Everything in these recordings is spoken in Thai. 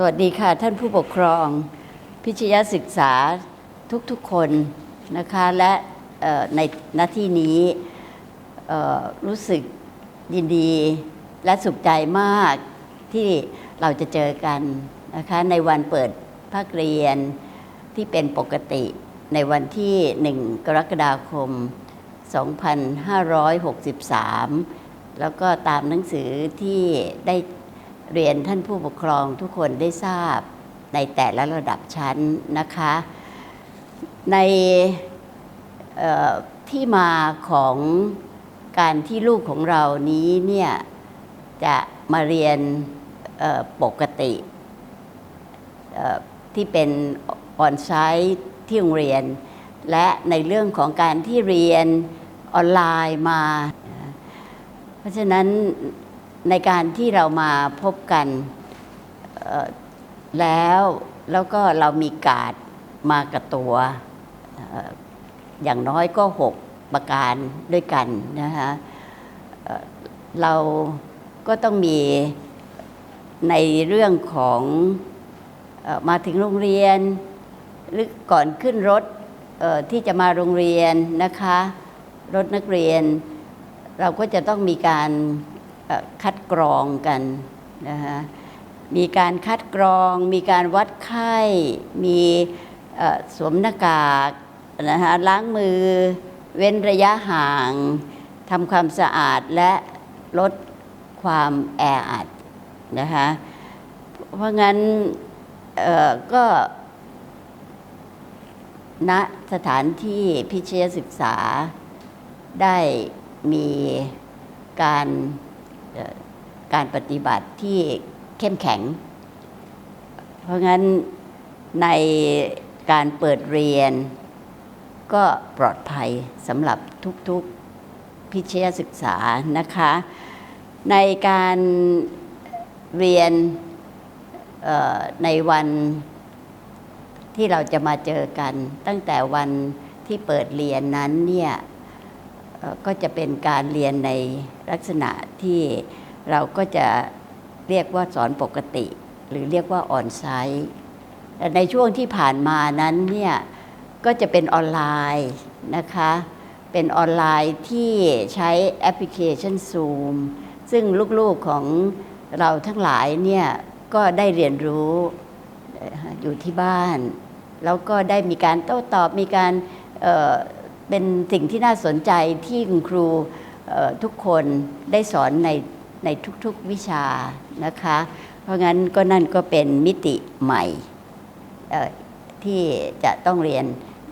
สวัสดีค่ะท่านผู้ปกครอง พิชยศึกษาทุกๆคนนะคะและในหน้าที่นี้รู้สึกยินดีและสุขใจมากที่เราจะเจอกันนะคะในวันเปิดภาคเรียนที่เป็นปกติในวันที่ 1 กรกฎาคม 2563 แล้วก็ตามหนังสือที่ได้ เรียนท่านผู้ปกครองทุกคนได้ทราบในแต่ละระดับชั้นนะคะ ในที่มาของการที่ลูกของเรานี้เนี่ยจะมาเรียนปกติที่เป็นออนไซต์ที่โรงเรียน และในเรื่องของการที่เรียนออนไลน์มา เพราะฉะนั้น ในการที่เรามาพบกันแล้วแล้วก็เรามีการมากับตัวอย่างน้อยก็หกประการด้วยกันนะคะเราก็ต้องมีในเรื่องของมาถึงโรงเรียน หรือก่อนขึ้นรถที่จะมาโรงเรียนนะคะ รถนักเรียน เราก็จะต้องมีการ คัดกรองกันนะคะมีการคัดกรอง มีการวัดไข้ มีสวมหน้ากากนะคะล้างมือ เว้นระยะห่างทำความสะอาดและลดความแออัดนะคะเพราะงั้นก็ณสถานที่พิเชยศึกษาได้มีการ การปฏิบัติที่เข้มแข็ง เพราะงั้นในการเปิดเรียน ก็ปลอดภัยสำหรับทุกๆพิเชยศึกษานะคะ ในการเรียนในวันที่เราจะมาเจอกัน ตั้งแต่วันที่เปิดเรียนนั้นเนี่ยก็จะเป็นการเรียนในลักษณะที่ เราก็จะเรียกว่าสอนปกติ หรือเรียกว่าออนไซต์ในช่วงที่ผ่านมานั้นเนี่ยก็จะเป็นออนไลน์นะคะ เป็นออนไลน์ที่ใช้แอปพลิเคชัน Zoom ซึ่งลูกๆของเราทั้งหลายเนี่ยก็ได้เรียนรู้อยู่ที่บ้าน แล้วก็ได้มีการโต้ตอบมีการเเป็นสิ่งที่น่าสนใจที่คุณครูทุกคนได้สอนใน ในทุกๆวิชานะคะ เพราะงั้นก็นั่นก็เป็นมิติใหม่ที่จะต้องเรียน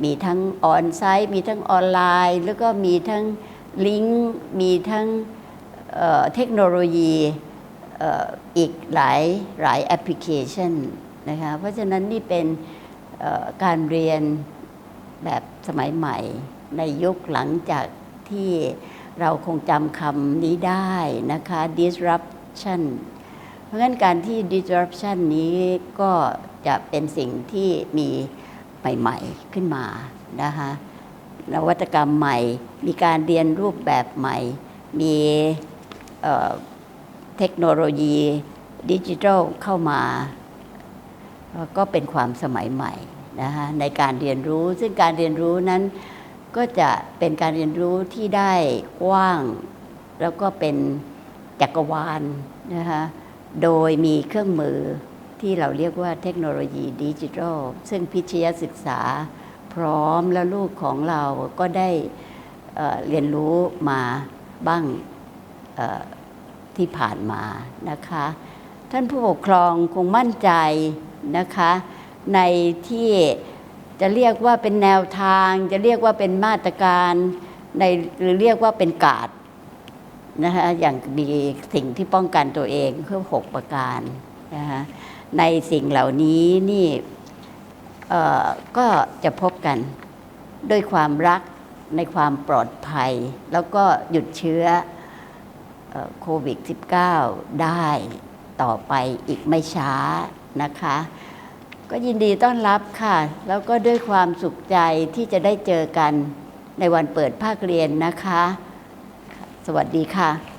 มีทั้งออนไซต์ มีทั้งออนไลน์ แล้วก็มีทั้งลิงก์ มีทั้งเเทคโนโลยีอีกหลายหลายแอปพลิเคชันนะคะ เพราะฉะนั้นนี่เป็นการเรียนแบบสมัยใหม่ในยุคหลังจากที่ เราคงจำคำนี้ได้นะคะ disruption เพราะงั้นการที่ disruption นี้ก็จะเป็นสิ่งที่มีใหม่ๆขึ้นมานะคะนวัตกรรมใหม่ มีการเรียนรูปแบบใหม่ มีเอ่อเทคโนโลยีดิจิทัลเข้ามา ก็เป็นความสมัยใหม่นะคะในการเรียนรู้ ซึ่งการเรียนรู้นั้น ก็จะเป็นการเรียนรู้ที่ได้กว้าง แล้วก็เป็นจักรวาลนะคะโดยมีเครื่องมือที่เราเรียกว่าเทคโนโลยีดิจิทัล ซึ่งพิชยศึกษาพร้อมแล้วลูกของเราก็ได้เเรียนรู้มาบ้างที่ผ่านมานะคะ ท่านผู้ปกครองคงมั่นใจนะคะในที่ จะเรียกว่าเป็นแนวทาง จะเรียกว่าเป็นมาตรการในหรือเรียกว่าเป็นกาดนะคะอย่างมีสิ่งที่ป้องกันตัวเองเพื่อหกประการนะคะในสิ่งเหล่านี้นี่เอ่อก็จะพบกันด้วยความรักในความปลอดภัย แล้วก็หยุดเชื้อเอ่อโควิด -19 ได้ต่อไปอีกไม่ช้านะคะ ก็ยินดีต้อนรับค่ะ แล้วก็ด้วยความสุขใจที่จะได้เจอกันในวันเปิดภาคเรียนนะคะ สวัสดีค่ะ